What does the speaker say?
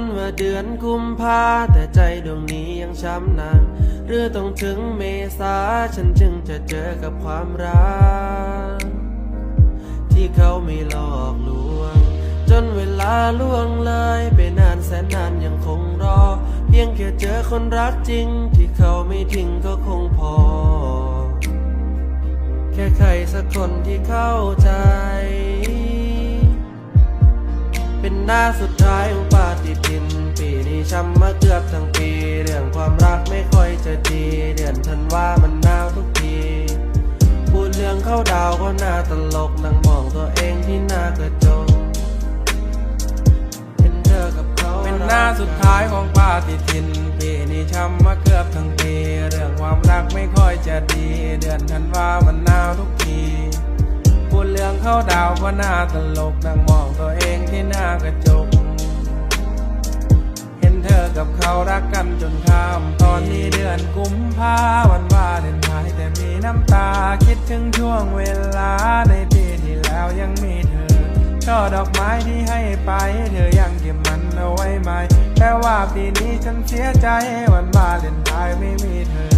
นว่าเดือนกุมภาแต่ใจดวงนี้ยังช้ำหนักหรือต้องถึงเมษาฉันจึงจะเจอกับความรัก ที่เขาไม่หลอกลวง จนเวลาล่วงเลยไปนานแสนนานยังคงรอ เพียงแค่เจอคนรักจริง ที่เขาไม่ทิ้งก็คงพอ แค่ใครสักคนที่เข้าใจ เป็นหน้าสุดท้ายของปาฏิทิน ปีนี้ช้ำมาเกือบทั้งปี เรื่องความรักไม่ค่อยจะดี เดือนธันวามันหนาวทุกที พูดเรื่องเข้าดาวก็น่าตลกนั่งมองตัวเองที่หน้ากระจกเห็นเธอกับเขาเป็นหน้าสุดท้ายของปาฏิทิน ปีนี้ช้ำมาเกือบทั้งปี เรื่องความรักไม่ค่อยจะดี เดือนธันวามันหนาวทุกที เรื่องเข้าดาวก็น่าตลกนั่งมองตัวเองที่หน้ากระจก เห็นเธอกับเขารักกันจนข้าม ตอนนี้เดือนกุมภาวันวาเลนไทน์แต่มีน้ำตาคิดถึงช่วงเวลาในปีที่แล้วยังมีเธอช่อดอกไม้ที่ให้ไป เธอยังเก็บมันเอาไว้ไหมแต่ว่าปีนี้ฉันเสียใจวันวาเลนไทน์ไม่มีเธอ